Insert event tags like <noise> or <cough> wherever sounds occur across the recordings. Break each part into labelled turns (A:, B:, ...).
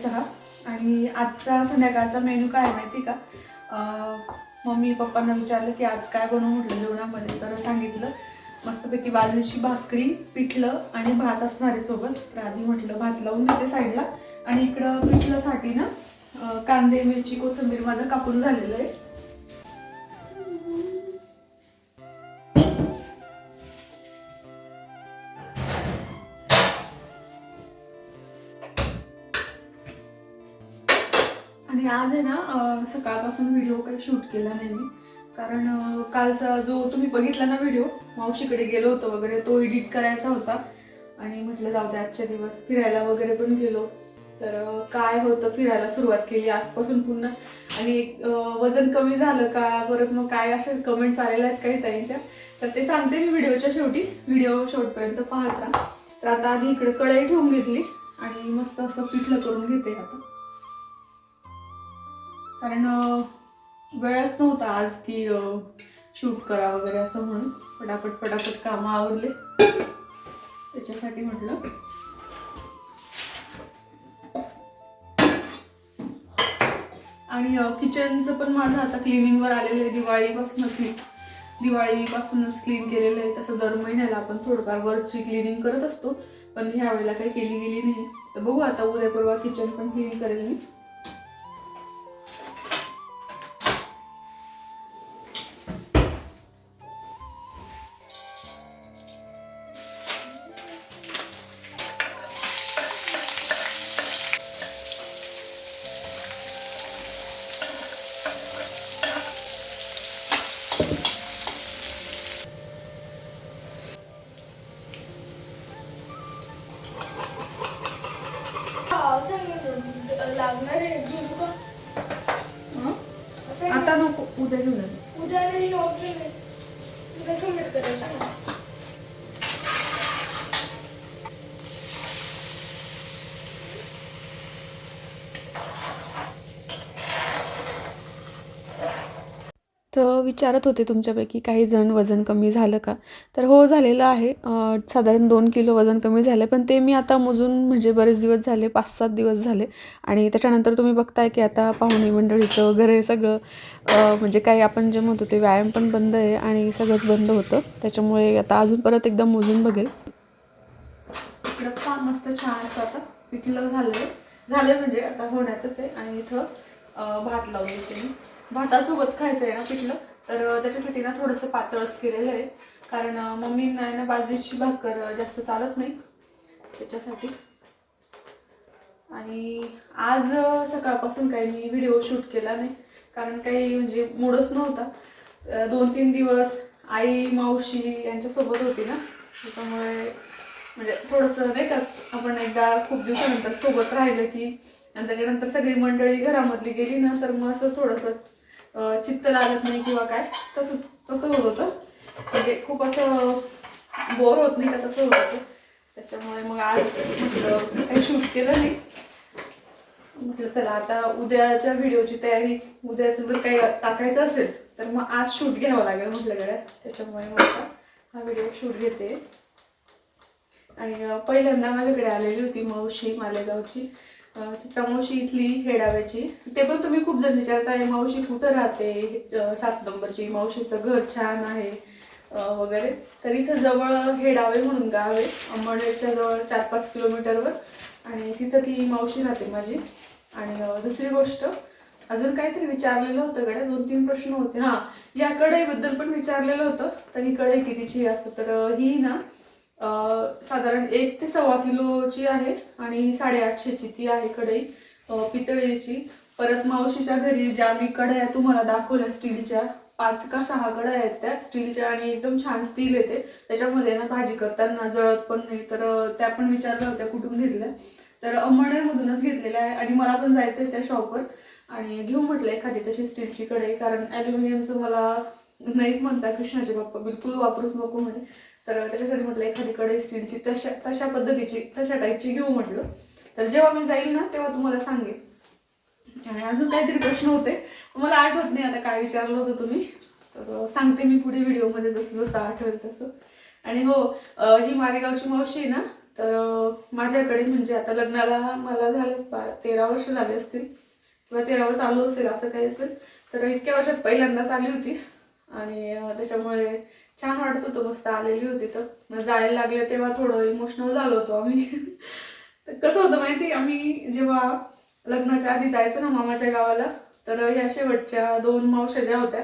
A: साडेसहा आणि आजचा संध्याकाळचा मेनू काय आहे माहिती का? मम्मी पप्पांना विचारलं की आज काय बनवू म्हटलं जेवणामध्ये? तर सांगितलं मस्तपैकी बाजरीची भाकरी पिठलं आणि भात असणार आहे सोबत. तर आधी म्हटलं भात लावून देते साईडला. आणि इकडं पिठल्यासाठी ना कांदे मिरची कोथिंबीर माझं कापून झालेलं आहे. आणि आज आहे ना सकाळपासून व्हिडिओ काही शूट केला नाही मी. कारण कालचा जो तुम्ही बघितला ना व्हिडिओ मावशीकडे गेलो होतो वगैरे तो एडिट करायचा होता. आणि म्हटलं जाऊ दे आजच्या दिवस फिरायला वगैरे पण गेलो. तर काय होतं फिरायला सुरुवात केली आजपासून पुन्हा आणि वजन कमी झालं का परत मग काय असे कमेंट्स आलेल्या आहेत काही ताईंच्या तर ते सांगते मी व्हिडिओच्या शेवटी. व्हिडिओ शेवटपर्यंत पाहत राहा. तर आता आधी इकडे कढई ठेवून घेतली आणि मस्त असं पिठलं करून घेते आता. कारण वेळच नव्हता आज की शूट करा वगैरे असं म्हणून. पटापट पटापट कामं आवरले. त्याच्यासाठी म्हटलं. आणि किचनचं पण माझं आता क्लिनिंगवर आलेलं आहे दिवाळीपासून क्लीन दिवाळीपासूनच क्लीन केलेलं आहे. तसं दर महिन्याला आपण थोडंफार वरची क्लिनिंग करत असतो. पण ह्या वेळेला काही केली गेली नाही. तर बघू आता उद्या परवा किचन पण क्लीन करेल मी. उद्या घेऊन ये.
B: उद्या नाही ऑप्शन आहे उद्या सबमिट करायचं ना
A: तर विचारत होते तुमच्यापैकी काही जण वजन कमी झालं का? तर हो झालेलं आहे. साधारण दोन किलो वजन कमी झालं पण ते मी आता मोजून म्हणजे बरेच दिवस झाले पाच सात दिवस झाले. आणि त्याच्यानंतर तुम्ही बघताय की आता पाहुणे मंडळीचं वगैरे सगळं म्हणजे काही आपण जे म्हणतो ते व्यायाम पण बंद आहे आणि सगळंच बंद होतं. त्याच्यामुळे आता अजून परत एकदा मोजून बघेल. इकडं मस्त छान असं आता पिठलं झालंय. झालं म्हणजे आता होण्यातच आहे आणि इथं भात लावून भातासोबत खायचं आहे ना पिठलं? तर त्याच्यासाठी ना थोडंसं पातळच केलेलं आहे कारण मम्मींना आहे ना बाजरीची भाकर जास्त चालत नाही. त्याच्यासाठी. आणि आज सकाळपासून काही मी व्हिडिओ शूट केला नाही. कारण काही म्हणजे मूडच नव्हता. दोन तीन दिवस आई मावशी यांच्यासोबत होती ना. त्याच्यामुळे म्हणजे थोडंसं नाही का आपण एकदा खूप दिवसानंतर सोबत राहिलं की आणि त्याच्यानंतर सगळी मंडळी घरामधली गेली ना तर मग असं थोडंसं चित्त लागत नाही किंवा काय तसं तसं होत होतं. म्हणजे खूप असं बोर होत नाही का तसं होत होतं. त्याच्यामुळे मग आज म्हटलं काही शूट केलं नाही. म्हटलं चला आता उद्याच्या व्हिडिओची तयारी उद्याचं जर काही टाकायचं असेल तर मग आज शूट घ्यावं लागेल म्हटलं गड्या. त्याच्यामुळे मग आता हा व्हिडिओ शूट घेते. आणि पहिल्यांदा माझ्याकडे आलेली होती मावशी मालेगावची. चित्रा मावशी इथली हेडाव्याची. ते पण तुम्ही खूप जण विचारताय मावशी कुठं राहते? सात नंबरची मावशीचं घर छान आहे. वगैरे. तर इथं जवळ हेडावे म्हणून गाव आहे अंबडच्या जवळ चार पाच किलोमीटरवर. आणि तिथं ती मावशी राहते माझी. आणि दुसरी गोष्ट अजून काहीतरी विचारलेलं होतं गड्या दोन तीन प्रश्न होते. हां या कढईबद्दल पण विचारलेलं होतं तर ही कढई कितीची असं. तर ही ना साधारण एक ते सव्वा किलोची आहे आणि साडेआठशेची ती आहे कढई पितळेची. परत मावशीच्या घरी ज्या मी कढया तुम्हाला दाखवल्या स्टीलच्या पाच का सहा कढया आहेत त्या स्टीलच्या आणि एकदम छान स्टील येते. त्याच्यामध्ये ना भाजी करताना जळत पण नाही तर त्या पण विचारल्या होत्या कुठून घेतल्या. तर अंमळनेरमधूनच घेतलेल्या आहे आणि मला पण जायचं आहे त्या शॉपवर आणि घेऊ म्हटलं एखादी तशी स्टीलची कढई कारण ॲल्युमिनियमचं मला नाहीच म्हणता कृष्णाचे बाप्पा बिलकुल वापरूच नको म्हणे. तर त्याच्यासाठी म्हटलं एखादी कढई स्टीलची तशा तशा पद्धतीची तशा टाईपची घेऊ म्हटलं. तर जेव्हा मी जाईल ना तेव्हा तुम्हाला सांगेन. आणि अजून काहीतरी प्रश्न होते. मला आठवत नाही आता काय विचारलं होतं तुम्ही. तर सांगते मी पुढे व्हिडिओमध्ये जसं जसं आठवेल तसं. आणि हो ही मारेगावची मावशी आहे ना तर माझ्याकडे म्हणजे आता लग्नाला मला झाले तेरा वर्ष झाले असतील. किंवा तेरा वर्ष आलो असेल असं काही असेल. तर इतक्या वर्षात पहिल्यांदाच आली होती. आणि त्याच्यामुळे छान वाटत होतं मस्त आलेली होती तर. मग जायला लागले तेव्हा थोडं इमोशनल झालो होतो आम्ही. <laughs> तर कसं होतं माहिती आम्ही जेव्हा लग्नाच्या आधी जायचो ना मामाच्या गावाला तर ह्या शेवटच्या दोन मावश्या ज्या होत्या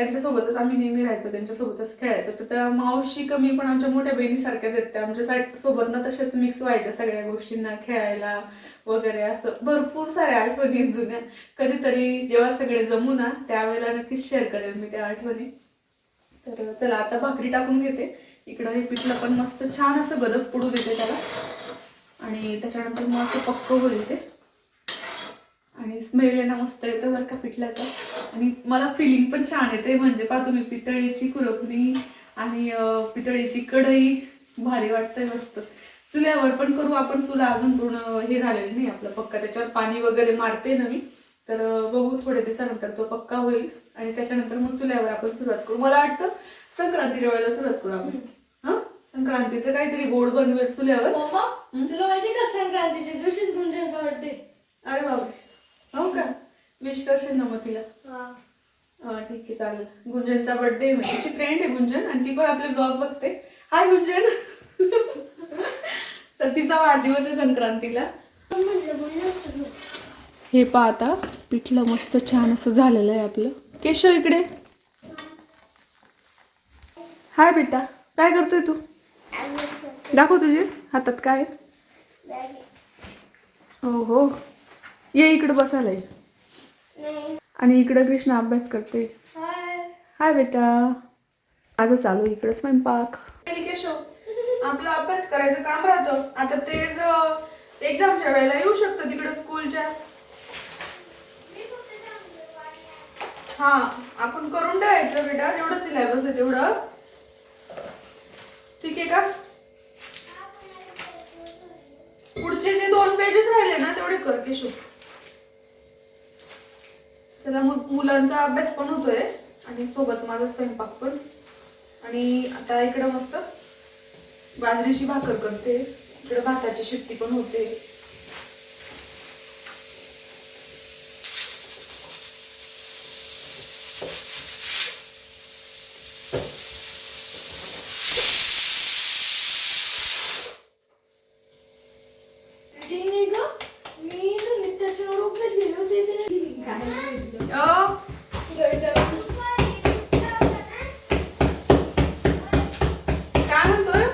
A: त्यांच्यासोबतच आम्ही नेहमी राहायचो त्यांच्यासोबतच खेळायचो. तर त्या मावशी कमी पण आमच्या मोठ्या बहिणीसारख्याच आहेत. त्या आमच्या साईड सोबत ना तशाच मिक्स व्हायच्या सगळ्या गोष्टींना खेळायला वगैरे असं. भरपूर साऱ्या आठवणी जुन्या. कधीतरी जेव्हा सगळे जमू ना त्यावेळेला नक्कीच शेअर करेल मी त्या आठवणी. तर चला आता भाकरी टाकून घेते. इकडं हे पिठलं पण मस्त छान असं गदक पडू देते त्याला. आणि त्याच्यानंतर मग असं पक्क होईल ते. आणि स्मेल आहे ना मस्त येतं बरं का पिठल्याचा आणि मला फिलिंग पण छान येते. म्हणजे पहा तुम्ही पितळीची कुरपणी आणि पितळीची कढई. भारी वाटतंय मस्त. चुल्यावर पण करू आपण चुला. अजून पूर्ण हे झालेली नाही आपलं पक्का. त्याच्यावर पाणी वगैरे मारते ना मी तर बघू थोड्या दिवसानंतर तो पक्का होईल. आणि त्याच्यानंतर मग चुल्यावर आपण सुरुवात करू. मला वाटतं संक्रांतीच्या वेळेला सुरुवात करू आपण. हं? संक्रांतीचं काहीतरी गोड बनवेल चुल्यावर.
B: मम्मा तुला माहिती का संक्रांतीच्या दिवशीच गुंजनचा बर्थडे
A: अरे बापरे. हो का? विश करशील ना मग तिला? ठीक आहे चालेल. गुंजनचा बर्थडे म्हणजे तिची फ्रेंड आहे गुंजन आणि ती पण आपले ब्लॉग बघते. हाय गुंजन. तर तिचा वाढदिवस आहे संक्रांतीला. हे पहा आता पिठलं मस्त छान असं झालेलं आहे आपलं. केशव इकडे. हाय बेटा. काय करतोय तू? दाखव तुझे हातात काय आहे? हो हो ये इकडे बसायला ये
B: नाही.
A: आणि इकडं कृष्ण अभ्यास करते.
B: हाय.
A: हाय बेटा. माझं चालू आहे इकडं स्वयंपाक. केशव आपला अभ्यास करायचं काम राहतं. आता ते एक्झामच्या वेळेला येऊ शकतं तिकडं स्कूलच्या हा आपण करून ठेवायचं बेटा. जेवढं सिलेबस आहे तेवढं. ठीक आहे का? पुढचे जे दोन पेजेस राहिले ना तेवढे कर केशव. त्याला मग मुलांचा अभ्यास पण होतोय आणि सोबत माझा स्वयंपाक पण. आणि आता इकडं मस्त बाजरीची भाकर करते. इकडं भाताची शिट्टी पण होते
B: Reading नाही का? मी ना नित्याच्या डोक्यात गेले होते ते reading काय नाही घेतलं.
A: अ,
B: तुला विचारलं.
A: काय म्हणतोय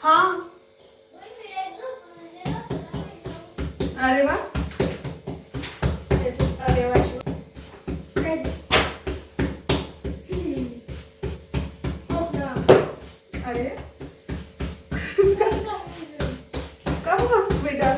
A: हा अरे वा
B: त्याच्यात अरे वा शिव. काय ते? बस ना.
A: अरे.
B: बस.
A: का बसतो <laughs> बेटा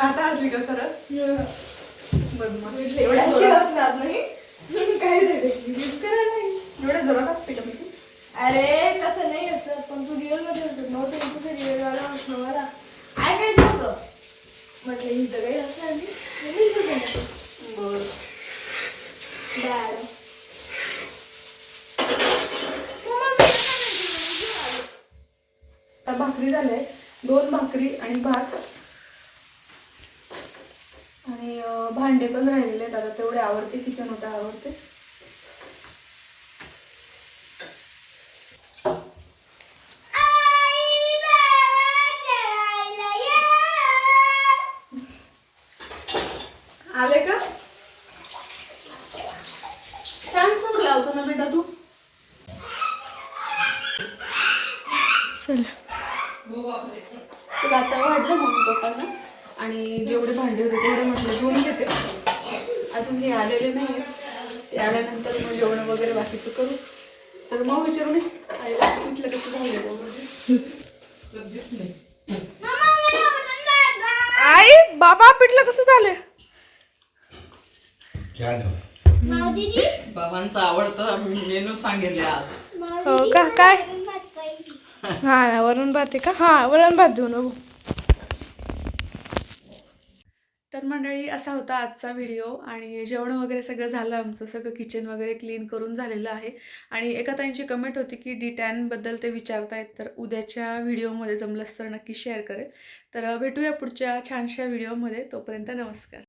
A: आता अशीच का असते असते खरंच बदमाश
B: एवढ्या असणार नाही. काय
A: एवढ्या जोरात असते का मी?
B: अरे तसं नाही असं. पण तू रिअलमध्ये होतं नव्हतं तुझं रिअल वाला असणं मला. ऐकायचं होतं म्हटलं इथं काही असणार.
A: बर.
B: काय?
A: आता भाकरी झाल्या. दोन भाकरी आणि भात. आणि भांडे पण राहिलेले आहेत. आता तेवढे आवडते किचन होतं आवडते. आले का? छान सूर लावतो ना बेटा तू. चल. तुला आता वाढलं मम्मी पप्पांना. आणि जेवढे भांडे होते तेवढे म्हटलं धुवून घेते. अजून हे आलेले नाही ते आल्यानंतर मग जेवण वगैरे बाकीचं करू. तर मग विचारू नये आई म्हटलं कसं झालं म्हणजे
B: आई बाबा पिठलं कसं
C: आहे.
D: बाबांचा आवडता मेनू सांगेल आज.
B: हो का? काय? हा ना वरण भात आहे का? हा वरण भात देऊ नको
A: तर मंडळी असा होता आजचा व्हिडिओ आणि जेवण वगैरे सगळं झालं आमचं. सगळं किचन वगैरे क्लीन करून झालेलं आहे. आणि एका ताईंची कमेंट होती की डी टॅनबद्दल ते विचारतायत तर उद्याच्या व्हिडिओमध्ये जमलंच तर नक्की शेअर करेल. तर भेटूया पुढच्या छानशा व्हिडिओमध्ये. तोपर्यंत नमस्कार.